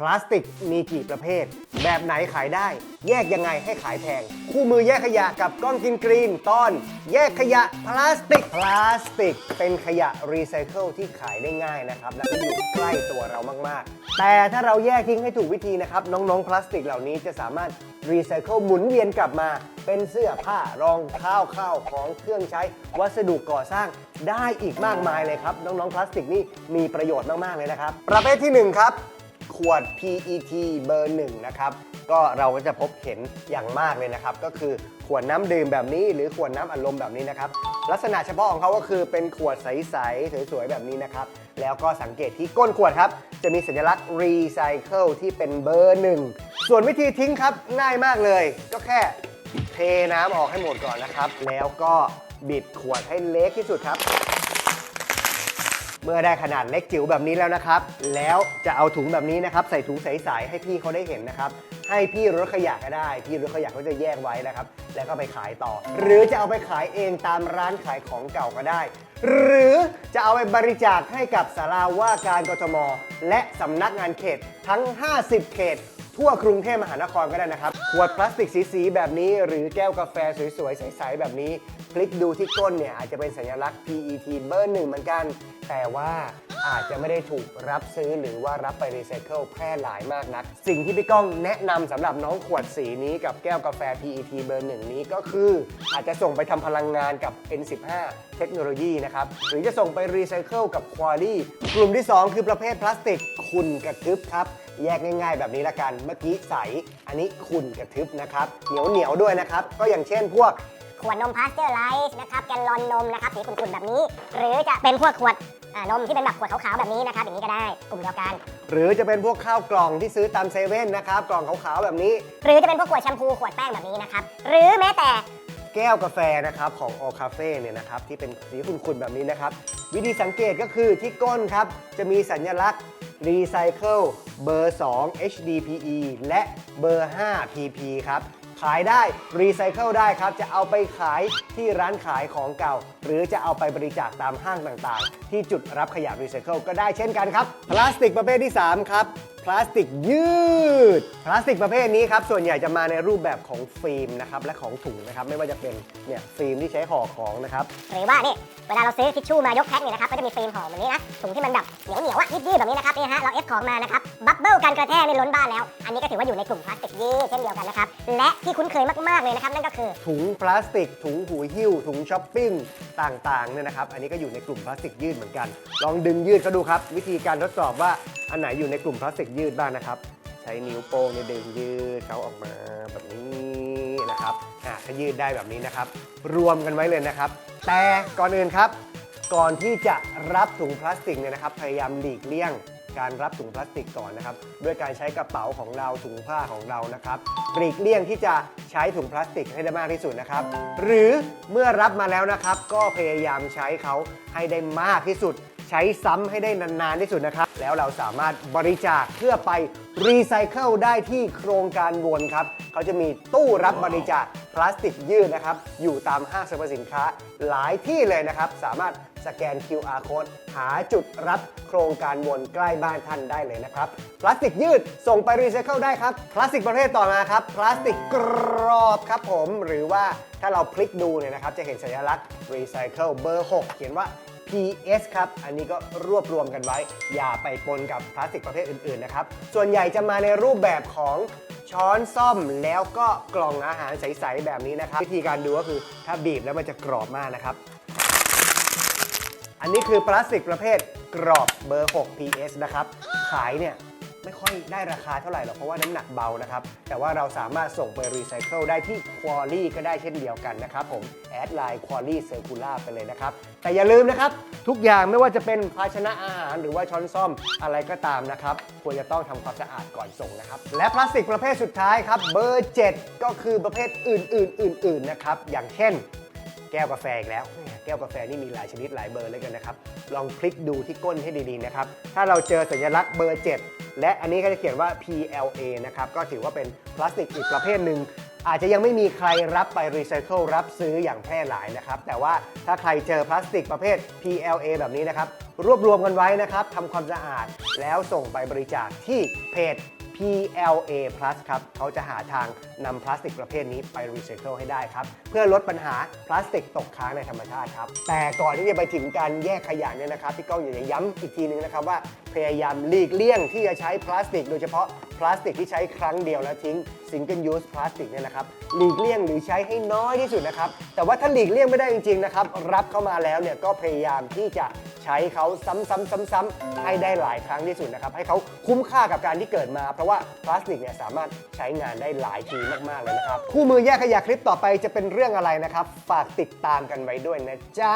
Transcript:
พลาสติกมีกี่ประเภท แบบไหนขายได้ แยกยังไงให้ขายแพง คู่มือแยกขยะกับกล้องกินกรีน ตอน แยกขยะพลาสติก พลาสติก เป็นขยะรีไซเคิลที่ขายได้ง่ายนะครับ และก็อยู่ใกล้ตัวเรามาก ๆ แต่ถ้าเราแยกทิ้งให้ถูกวิธีนะครับ น้อง ๆ พลาสติกเหล่านี้จะสามารถรีไซเคิลหมุนเวียนกลับมา เป็นเสื้อผ้ารองเท้าข้าวของเครื่องใช้วัสดุก่อสร้างได้อีกมากมายเลยครับ น้องๆพลาสติกนี่มีประโยชน์มากๆเลยนะครับ ประเภทที่หนึ่งครับ ขวด PET เบอร์หนึ่งนะครับ ก็เราก็จะพบเห็นอย่างมากเลยนะครับ ก็คือขวดน้ำดื่มแบบนี้ หรือขวดน้ำอัดลมแบบนี้นะครับ ลักษณะเฉพาะของเขาก็คือเป็นขวดใส ๆ สวย ๆ แบบนี้นะครับ แล้วก็สังเกตที่ก้นขวดครับ จะมีสัญลักษณ์ Recycle ที่เป็นเบอร์หนึ่งส่วนวิธีทิ้งครับง่ายมากเลย ก็แค่เทน้ำออกให้หมดก่อนนะครับ แล้วก็บิดขวดให้เล็กที่สุดครับ เมื่อได้ขนาดเล็กจิ๋วแบบนี้แล้วนะครับ แล้วจะเอาถุงแบบนี้นะครับ ใส่ถุงใสๆให้พี่เขาได้เห็นนะครับ ให้พี่รถขยะก็ได้ พี่รถขยะเขาจะแยกไว้นะครับ แล้วก็ไปขายต่อ หรือจะเอาไปขายเองตามร้านขายของเก่าก็ได้ หรือจะเอาไปบริจาคให้กับสาราว่าการกทม และสำนักงานเขตทั้ง 50 เขต ทั่วกรุงเทพมหานครก็ได้นะครับ ขวดพลาสติกสีๆแบบนี้ หรือแก้วกาแฟสวยๆ ใสๆแบบนี้ พลิกดูที่ก้นเนี่ยอาจจะเป็นสัญลักษณ์ PET เบอร์หนึ่งเหมือนกัน แต่ว่า อาจจะไม่ได้ถูกรับซื้อหรือว่ารับไปรีไซเคิลแพร่หลายมากนัก สิ่งที่พี่ก้องแนะนำสำหรับน้องขวดสีนี้กับแก้วกาแฟ PET เบอร์หนึ่งนี้ก็คือ อาจจะส่งไปทำพลังงานกับ N15 เทคโนโลยีนะครับ หรือจะส่งไปรีไซเคิลกับควอลี่กลุ่มที่ 2 คือประเภทพลาสติกขุ่นกระทึบครับ แยกง่าย ๆ แบบนี้ละกันเมื่อกี้ใส อันนี้ขุ่นกระทึบนะครับเหนียวเหนียวๆด้วยนะครับก็อย่างเช่นพวก ขวดนมพาสเจอร์ไลซ์นะครับ แกลลอนนมนะครับสีขุ่นๆแบบนี้ หรือจะเป็นพวกขวด อ่านมที่เป็นแบบขวดขาวๆแบบนี้นะครับอย่างนี้ก็ได้กลุ่มเดียวกัน หรือจะเป็นพวกข้าวกล่องที่ซื้อตามเซเว่นนะครับ กล่องขาวๆแบบนี้ หรือจะเป็นพวกขวดแชมพูขวดแป้งแบบนี้นะครับหรือแม้แต่แก้วกาแฟนะครับของ All Cafe เนี่ยนะครับที่เป็นสีขุ่นๆแบบนี้นะครับ วิธีสังเกตก็คือที่ก้นครับ จะมีสัญลักษณ์ Recycle เบอร์ 2 HDPE และเบอร์ 5 PP ครับ ขายได้รีไซเคิลได้ครับ จะเอาไปขายที่ร้านขายของเก่า หรือจะเอาไปบริจาคตามห้างต่างๆ ที่จุดรับขยะรีไซเคิลก็ได้เช่นกันครับ พลาสติกประเภทที่ 3 ครับ พลาสติกยืด พลาสติกประเภทนี้ครับ ส่วนใหญ่จะมาในรูปแบบของฟิล์มนะครับ และของถุงนะครับ ไม่ว่าจะเป็นเนี่ยฟิล์มที่ใช้ห่อของนะครับ หรือว่านี่เวลาเราซื้อทิชชู่มายกแพ็คเนี่ยนะครับ ก็จะมีฟิล์มห่อแบบนี้นะ ถุงที่มันแบบเหนียวเหนียวๆอะยืดๆแบบนี้นะครับนี่ฮะ เราเอฟของมานะครับ บับเบิลการกระแทกนี่ล้นบ้านแล้ว อันนี้ก็ถือว่าอยู่ในกลุ่มพลาสติกยืดเช่นเดียวกันนะครับ และที่คุ้นเคยมากๆเลยนะครับนั่นก็คือ ถุงพลาสติก ถุงหูหิ้ว ถุงช้อปปิ้ง ต่างๆเนี่ยนะครับ อันนี้ก็อยู่ในกลุ่มพลาสติกยืดเหมือนกัน ลองดึงยืดก็ดูครับ วิธีการทดสอบว่าอันไหนอยู่ในกลุ่มพลาสติกยืดบ้างนะครับ ใช้นิ้วโป้งเนี่ยดึงยืดเขาออกมาแบบนี้นะครับอะถ้ายืดได้แบบนี้นะครับ รวมกันไว้เลยนะครับ แต่ก่อนอื่นครับ ก่อนที่จะรับถุงพลาสติกเนี่ยนะครับ พยายามหลีกเลี่ยง การรับถุงพลาสติกก่อนนะครับด้วยการใช้กระเป๋าของเราถุงผ้าของเรานะครับหลีกเลี่ยงที่จะใช้ถุงพลาสติกให้ได้มากที่สุดนะครับ หรือเมื่อรับมาแล้วนะครับ ก็พยายามใช้เขาให้ได้มากที่สุด ใช้ซ้ำให้ได้นานๆที่สุดนะครับ แล้วเราสามารถบริจาคเพื่อไปรีไซเคิลได้ที่โครงการวนครับเขาจะมีตู้รับบริจาค พลาสติกยืดนะครับ อยู่ตามห้างสรรพสินค้าหลายที่เลยนะครับ สามารถสแกน QR code หาจุดรับโครงการวนใกล้บ้านท่านได้เลยนะครับ พลาสติกยืดส่งไปรีไซเคิลได้ครับ พลาสติกประเภทต่อมาครับ พลาสติกกรอบครับผมหรือว่าถ้าเราพลิกดูเนี่ยนะครับ จะเห็นสัญลักษณ์รีไซเคิลเบอร์ 6 เขียนว่า PS ครับ อันนี้ก็รวบรวมกันไว้ อย่าไปปนกับพลาสติกประเภทอื่น ๆ นะครับ ส่วนใหญ่จะมาในรูปแบบของ ช้อนซ่อมแล้วก็กล่องอาหารใสๆแบบนี้นะครับ วิธีการดูก็คือถ้าบีบแล้วมันจะกรอบมากนะครับ อันนี้คือพลาสติกประเภทกรอบเบอร์ 6 PS นะครับ ขายเนี่ย ไม่ค่อยได้ราคาเท่าไหร่หรอกเพราะว่าน้ำหนักเบานะครับ แต่ว่าเราสามารถส่งไปรีไซเคิลได้ที่ควอลี่ก็ได้เช่นเดียวกันนะครับผมแอดไลน์ควอลี่เซอร์คูล่าไปเลยนะครับ แต่อย่าลืมนะครับ ทุกอย่างไม่ว่าจะเป็นภาชนะอาหารหรือว่าช้อนซ่อมอะไรก็ตามนะครับควรจะต้องทำความสะอาดก่อนส่งนะครับ และพลาสติกประเภทสุดท้ายครับเบอร์ 7 ก็คือประเภทอื่น ๆ อื่น ๆ นะครับ อย่างเช่น แก้วกาแฟอีกแล้วแหม่แก้วกาแฟนี่มีหลายชนิดหลายเบอร์เลยกันนะครับ ลองคลิกดูที่ก้นให้ดีๆนะครับ ถ้าเราเจอสัญลักษณ์เบอร์ 7 และอันนี้ก็จะเขียนว่า PLA นะครับ ก็ถือว่าเป็นพลาสติกอีกประเภทหนึ่ง อาจจะยังไม่มีใครรับไปรีไซเคิลรับซื้ออย่างแพร่หลายนะครับ แต่ว่าถ้าใครเจอพลาสติกประเภท PLA แบบนี้นะครับ รวบรวมกันไว้นะครับทำความสะอาด แล้วส่งไปบริจาคที่เพจ PLA Plus ครับเขาจะหาทางนำพลาสติกประเภทนี้ไปรีไซเคิลให้ได้ครับ เพื่อลดปัญหาพลาสติกตกค้างในธรรมชาติครับ แต่ก่อนที่จะไปถึงการแยกขยะเนี่ยนะครับพี่ก้องอยากจะย้ำอีกทีนึงนะครับว่าพยายามหลีกเลี่ยงที่จะใช้พลาสติก โดยเฉพาะพลาสติกที่ใช้ครั้งเดียวแล้วทิ้ง single use พลาสติกเนี่ยนะครับหลีกเลี่ยงหรือใช้ให้น้อยที่สุดนะครับแต่ว่าถ้าหลีกเลี่ยงไม่ได้จริงๆนะครับรับเข้ามาแล้วเนี่ยก็พยายามที่จะ ใช้เขาซ้ำๆๆ ๆ ให้ได้หลายครั้งที่สุดนะครับ ให้เขาคุ้มค่ากับการที่เกิดมา เพราะว่าพลาสติกเนี่ยสามารถใช้งานได้หลายทีมากๆเลยนะครับ คู่มือแยกขยะคลิปต่อไปจะเป็นเรื่องอะไรนะครับ ฝากติดตามกันไว้ด้วยนะจ๊ะ